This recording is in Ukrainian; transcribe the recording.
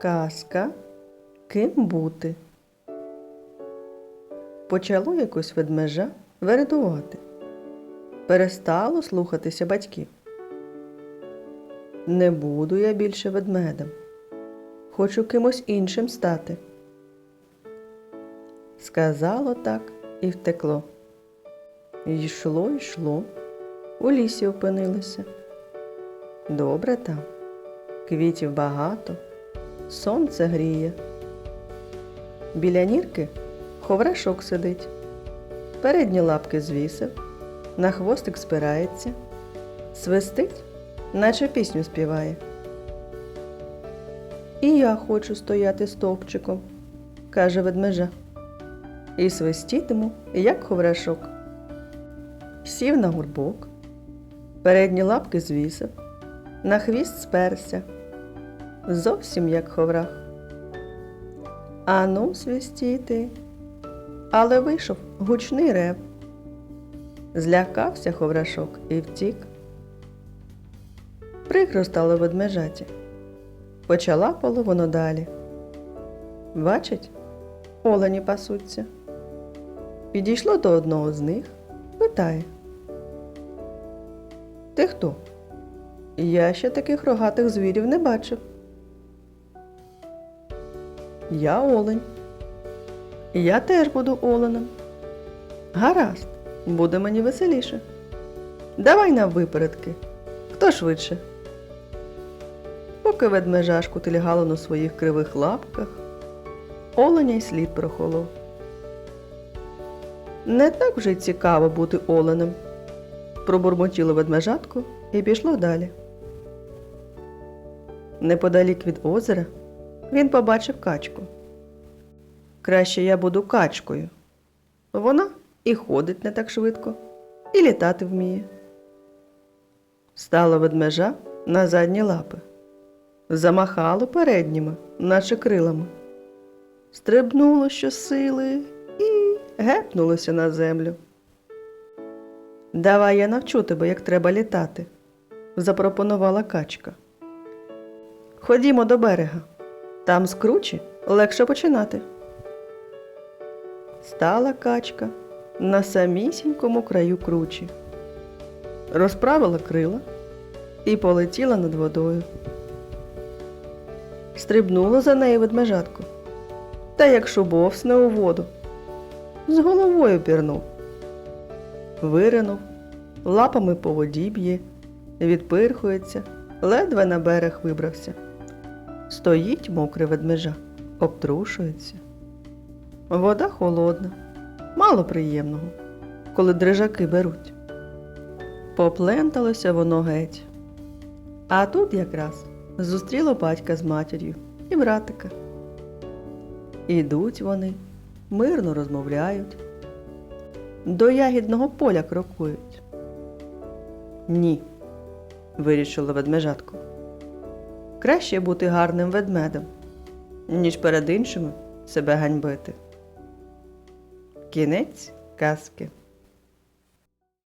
Казка Ким бути? Почало якось ведмежа вередувати. Перестало слухатися батьків. Не буду я більше ведмедем. Хочу кимось іншим стати. Сказало так і втекло. Йшло, йшло, у лісі опинилося. Добре там, квітів багато, сонце гріє. Біля нірки ховрашок сидить, передні лапки звісив, на хвостик спирається, свистить, наче пісню співає. І я хочу стояти стовпчиком, каже ведмежа, і свистітиму, як ховрашок. Сів на гурбок, передні лапки звісив, на хвіст сперся, зовсім як ховрах. Ану свистіти. Але вийшов гучний рев. Злякався ховрашок і втік. Прикро стало ведмежаті. Почала половину далі. Бачить, олені пасуться. Підійшло до одного з них, питає. Ти хто? Я ще таких рогатих звірів не бачив. Я олень. Я теж буду оленем. Гаразд, буде мені веселіше. Давай на випередки. Хто швидше? Поки ведмежашку тилягало на своїх кривих лапках, оленя й слід прохолов. Не так вже й цікаво бути оленем. Пробурмотіло ведмежатку і пішло далі. Неподалік від озера він побачив качку. Краще я буду качкою. Вона і ходить не так швидко, і літати вміє. Стало ведмежа на задні лапи, замахало передніми, наче крилами, стрибнуло щосили і гепнулося на землю. Давай я навчу тебе, як треба літати, запропонувала качка. Ходімо до берега. Там з кручі легше починати. Стала качка на самісінькому краю кручі, розправила крила і полетіла над водою. Стрибнуло за нею ведмежатку, та як шубовсне у воду, з головою пірнув, виринув, лапами по воді б'є, відпирхується, ледве на берег вибрався. Стоїть мокре ведмежа, обтрушується. Вода холодна, мало приємного, коли дрижаки беруть. Попленталося воно геть. А тут якраз зустріло батька з матір'ю і братика. Ідуть вони, мирно розмовляють, до ягідного поля крокують. Ні, вирішила ведмежатко. Краще бути гарним ведмедем, ніж перед іншими себе ганьбити. Кінець казки.